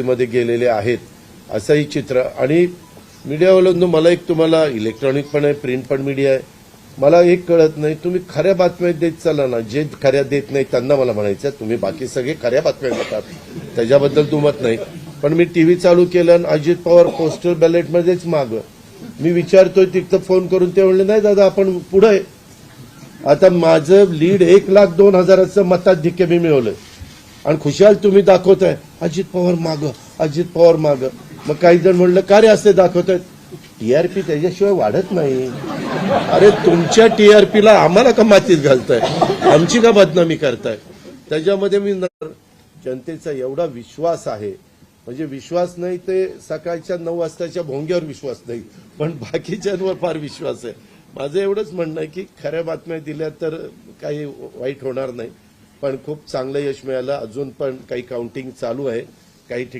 मध्ये गेलेले आहेत असंही चित्र. आणि मीडियावाल्यांनो मला एक तुम्हाला इलेक्ट्रॉनिक पण आहे प्रिंट पण मीडिया आहे. मला एक कळत नाही तुम्ही खऱ्या बातम्या देत चाला ना. जे खऱ्या देत नाही त्यांना मला म्हणायचं तुम्ही बाकी सगळे खऱ्या बातम्या देतात. त्याच्याबद्दल दुमत नाही. पण मी टीव्ही चालू केलं आणि अजित पवार पोस्टल बॅलेटमध्येच माग. मी विचारतोय तिथं फोन करून ते म्हणले नाही दादा आपण पुढे आहे." आता माझं लीड एक लाख दोन हजाराचं मताधिक्य मी मिळवलं आणि खुशाल तुम्ही दाखवताय. अजित पवार माग अजित पवार माग. मग काही जण म्हणलं का रे असे दाखवतायत? टीआरपी त्याच्याशिवाय वाढत नाही. अरे तुमच्या टीआरपीला आम्हाला का मातीत घालताय? आमची का बदनामी करताय? त्याच्यामध्ये मी न- जनतेचा एवढा विश्वास आहे. म्हणजे विश्वास नाही ते सकाळच्या नऊ वाजताच्या भोंग्यावर विश्वास नाही पण बाकीच्यांवर फार विश्वास आहे. माझं एवढंच म्हणणं आहे की खऱ्या बातम्या दिल्या तर काही वाईट होणार नाही. पण खूप चांगलं यश मिळालं. अजून पण काही काउंटिंग चालू आहे. काही